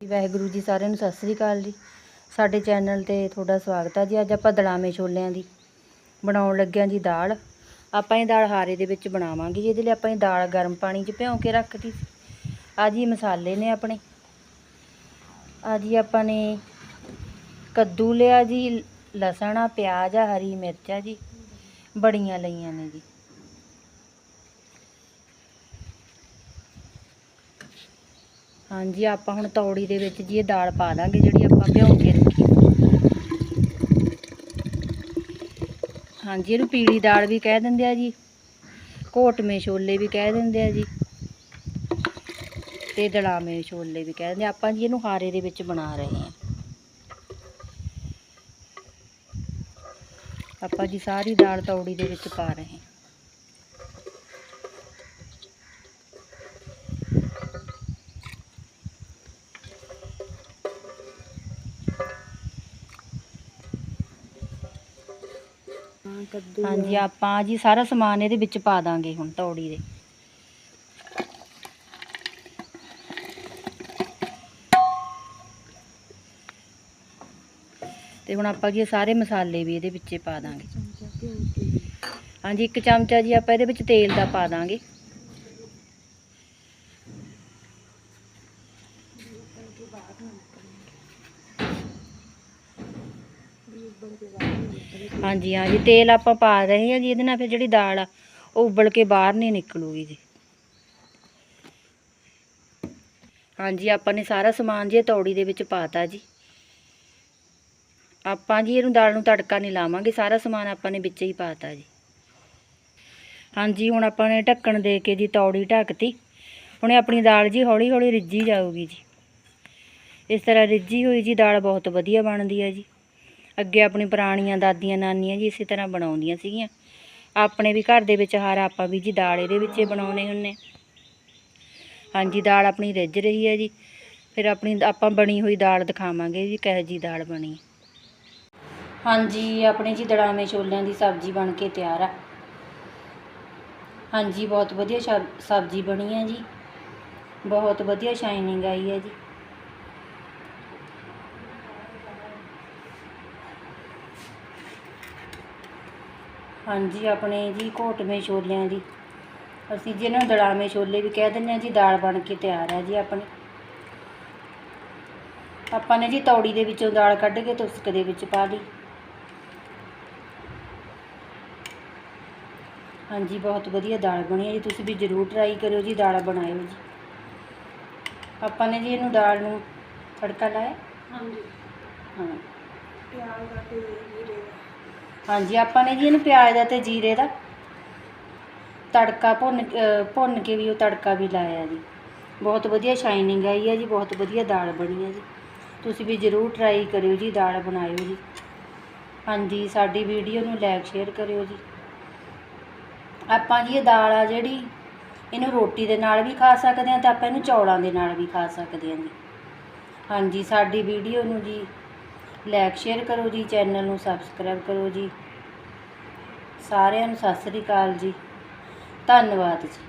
ਵਾਹਿਗੁਰੂ ਜੀ, ਸਾਰਿਆਂ ਨੂੰ ਸਤਿ ਸ੍ਰੀ ਅਕਾਲ ਜੀ। ਸਾਡੇ ਚੈਨਲ ਤੇ ਤੁਹਾਡਾ ਸਵਾਗਤ ਹੈ ਜੀ। ਅੱਜ ਆਪਾਂ ਦਲਾਮੇ ਛੋਲਿਆਂ ਦੀ ਬਣਾਉਣ ਲੱਗਿਆਂ ਜੀ ਦਾਲ। ਆਪਾਂ ਇਹ ਦਾਲ ਹਾਰੇ ਦੇ ਵਿੱਚ ਬਣਾਵਾਂਗੇ ਜੀ। ਇਹਦੇ ਲਈ ਆਪਾਂ ਇਹ ਦਾਲ ਗਰਮ ਪਾਣੀ 'ਚ ਭਿਉਂ ਕੇ ਰੱਖਤੀ ਆ ਜੀ ਮਸਾਲੇ ਨੇ ਆਪਣੇ। ਆ ਜੀ, ਆਪਾਂ ਨੇ ਕੱਦੂ ਲਿਆ ਜੀ, ਲਸਣ ਆ, ਪਿਆਜ਼ ਆ, ਹਰੀ ਮਿਰਚ ਆ ਜੀ। ਬੜੀਆਂ ਲਈਆਂ ਨੇ ਜੀ। ਹਾਂਜੀ, ਆਪਾਂ ਹੁਣ ਤੌੜੀ ਦੇ ਵਿੱਚ ਜੀ ਇਹ ਦਾਲ ਪਾ ਦਾਂਗੇ, ਜਿਹੜੀ ਆਪਾਂ ਭਿਓ ਕੇ ਰੱਖੀ ਹਾਂਜੀ, ਇਹਨੂੰ ਪੀਲੀ ਦਾਲ ਵੀ ਕਹਿ ਦਿੰਦੇ ਆ ਜੀ, ਘੋਟਵੇਂ ਛੋਲੇ ਵੀ ਕਹਿ ਦਿੰਦੇ ਆ ਜੀ, ਤੇ ਦਲਾਮੇ ਛੋਲੇ ਵੀ ਕਹਿ ਦਿੰਦੇ ਆਪਾਂ ਜੀ ਇਹਨੂੰ ਹਾਰੇ ਦੇ ਵਿੱਚ ਬਣਾ ਰਹੇ ਹਾਂ। ਆਪਾਂ ਜੀ ਸਾਰੀ ਦਾਲ ਤੌੜੀ ਦੇ ਵਿੱਚ ਪਾ ਰਹੇ ਹਾਂ। ਹਾਂਜੀ ਆਪਾਂ ਜੀ ਸਾਰਾ ਸਮਾਨ ਇਹਦੇ ਵਿੱਚ ਪਾ ਦਾਂਗੇ ਹੁਣ ਤੌੜੀ ਦੇ। ਤੇ ਹੁਣ ਆਪਾਂ ਜੀ ਸਾਰੇ ਮਸਾਲੇ ਵੀ ਇਹਦੇ ਵਿੱਚੇ ਪਾ ਦਾਂਗੇ। ਹਾਂਜੀ ਇੱਕ ਚਮਚਾ ਜੀ ਆਪਾਂ ਇਹਦੇ ਵਿੱਚ ਤੇਲ ਦਾ ਪਾ ਦਾਂਗੇ। ਹਾਂਜੀ ਹਾਂਜੀ, ਤੇਲ ਆਪਾਂ ਪਾ ਰਹੇ ਹਾਂ ਜੀ, ਇਹਦੇ ਨਾਲ ਫਿਰ ਜਿਹੜੀ ਦਾਲ ਆ, ਉਹ ਉਬਲ ਕੇ ਬਾਹਰ ਨਹੀਂ ਨਿਕਲੂਗੀ ਜੀ। ਹਾਂਜੀ, ਆਪਾਂ ਨੇ ਸਾਰਾ ਸਮਾਨ ਜੀ ਤੌੜੀ ਦੇ ਵਿੱਚ ਪਾਤਾ ਜੀ। ਆਪਾਂ ਜੀ ਇਹਨੂੰ ਦਾਲ ਨੂੰ ਤੜਕਾ ਨਹੀਂ ਲਾਵਾਂਗੇ, ਸਾਰਾ ਸਮਾਨ ਆਪਾਂ ਨੇ ਵਿੱਚ ਹੀ ਪਾਤਾ ਜੀ। ਹਾਂਜੀ, ਹੁਣ ਆਪਾਂ ਨੇ ਢੱਕਣ ਦੇ ਕੇ ਜੀ ਤੌੜੀ ਢੱਕਤੀ। ਹੁਣ ਇਹ ਆਪਣੀ ਦਾਲ ਜੀ ਹੌਲੀ ਹੌਲੀ ਰਿੱਝੀ ਜਾਊਗੀ ਜੀ। ਇਸ ਤਰ੍ਹਾਂ ਰਿੱਝੀ ਹੋਈ ਜੀ, ਦਾਲ ਬਹੁਤ ਵਧੀਆ ਬਣਦੀ ਹੈ ਜੀ। ਅੱਗੇ ਆਪਣੀ ਪੁਰਾਣੀਆਂ ਦਾਦੀਆਂ ਨਾਨੀਆਂ ਜੀ ਇਸੇ ਤਰ੍ਹਾਂ ਬਣਾਉਂਦੀਆਂ ਸੀਗੀਆਂ। ਆਪਣੇ ਵੀ ਘਰ ਦੇ ਵਿੱਚ ਹਾਰ ਆਪਾਂ ਵੀ ਜੀ ਦਾਲ ਇਹਦੇ ਵਿੱਚ ਹੀ ਬਣਾਉਨੇ ਹੁੰਨੇ ਹਾਂਜੀ, ਦਾਲ ਆਪਣੀ ਰਿੱਝ ਰਹੀ ਹੈ ਜੀ। ਫਿਰ ਆਪਣੀ ਆਪਾਂ ਬਣੀ ਹੋਈ ਦਾਲ ਦਿਖਾਵਾਂਗੇ ਜੀ, ਕਿਹੋ ਜੀ ਦਾਲ ਬਣੀ ਹਾਂਜੀ, ਆਪਣੇ ਜੀ ਦੜਾਵੇਂ ਛੋਲਿਆਂ ਦੀ ਸਬਜ਼ੀ ਬਣ ਕੇ ਤਿਆਰ ਆ। ਹਾਂਜੀ, ਬਹੁਤ ਵਧੀਆ ਸ਼ਬ- ਸਬਜ਼ੀ ਬਣੀ ਹੈ ਜੀ। ਬਹੁਤ ਵਧੀਆ ਸ਼ਾਈਨਿੰਗ ਆਈ ਹੈ ਜੀ। ਹਾਂਜੀ ਆਪਣੇ ਜੀ ਘੋਟਵੇਂ ਛੋਲਿਆਂ ਦੀ। ਅਸੀਂ ਜਿਹਨਾਂ ਨੂੰ ਦੜਾਵੇਂ ਛੋਲੇ ਵੀ ਕਹਿ ਦਿੰਦੇ ਹਾਂ ਜੀ ਦਾਲ ਬਣ ਕੇ ਤਿਆਰ ਹੈ ਜੀ ਆਪਣੀ। ਆਪਾਂ ਨੇ ਜੀ ਤੌੜੀ ਦੇ ਵਿੱਚੋਂ ਦਾਲ ਕੱਢ ਕੇ ਤੁਸਕ ਦੇ ਵਿੱਚ ਪਾ ਲਈ। ਹਾਂਜੀ ਬਹੁਤ ਵਧੀਆ ਦਾਲ ਬਣੀ ਹੈ ਜੀ ਤੁਸੀਂ ਵੀ ਜ਼ਰੂਰ ਟਰਾਈ ਕਰਿਓ ਜੀ ਦਾਲ ਬਣਾਇਓ ਜੀ। ਆਪਾਂ ਨੇ ਜੀ ਇਹਨੂੰ ਦਾਲ ਨੂੰ ਤੜਕਾ ਲਾਇਆ? ਹਾਂਜੀ। ਹਾਂ। ਪਿਆਜ਼ ਦਾ ਤੇ ਜੀਰੇ ਦਾ ਹਾਂਜੀ ਆਪਾਂ ਨੇ ਜੀ ਇਹਨੂੰ ਪਿਆਜ਼ ਦਾ ਤੇ ਜੀਰੇ ਦਾ ਤੜਕਾ ਭੁੰਨ ਅ, ਭੁੰਨ ਕੇ ਵੀ ਉਹ ਤੜਕਾ ਵੀ ਲਾਇਆ ਜੀ। ਬਹੁਤ ਵਧੀਆ ਸ਼ਾਈਨਿੰਗ ਆਈ ਹੈ ਜੀ ਬਹੁਤ ਵਧੀਆ ਦਾਲ ਬਣੀ ਹੈ ਜੀ। ਤੁਸੀਂ ਵੀ ਜ਼ਰੂਰ ਟਰਾਈ ਕਰਿਓ ਜੀ ਦਾਲ ਬਣਾਇਓ ਜੀ। ਹਾਂਜੀ ਸਾਡੀ ਵੀਡੀਓ ਨੂੰ ਲਾਈਕ ਸ਼ੇਅਰ ਕਰਿਓ ਜੀ। ਆਪਾਂ ਜੀ ਇਹ ਦਾਲ ਆ ਜਿਹੜੀ ਇਹਨੂੰ ਰੋਟੀ ਦੇ ਨਾਲ ਵੀ ਖਾ ਸਕਦੇ ਹਾਂ ਤੇ ਆਪਾਂ ਇਹਨੂੰ ਚੌਲਾਂ ਦੇ ਨਾਲ ਵੀ ਖਾ ਸਕਦੇ ਹਾਂ ਜੀ। ਹਾਂਜੀ ਸਾਡੀ ਵੀਡੀਓ ਨੂੰ ਜੀ ਲਾਈਕ ਸ਼ੇਅਰ ਕਰੋ ਜੀ ਚੈਨਲ ਨੂੰ ਸਬਸਕ੍ਰਾਈਬ ਕਰੋ ਜੀ। ਸਾਰਿਆਂ ਨੂੰ ਸਤਿ ਸ੍ਰੀ ਅਕਾਲ ਜੀ। ਧੰਨਵਾਦ ਜੀ।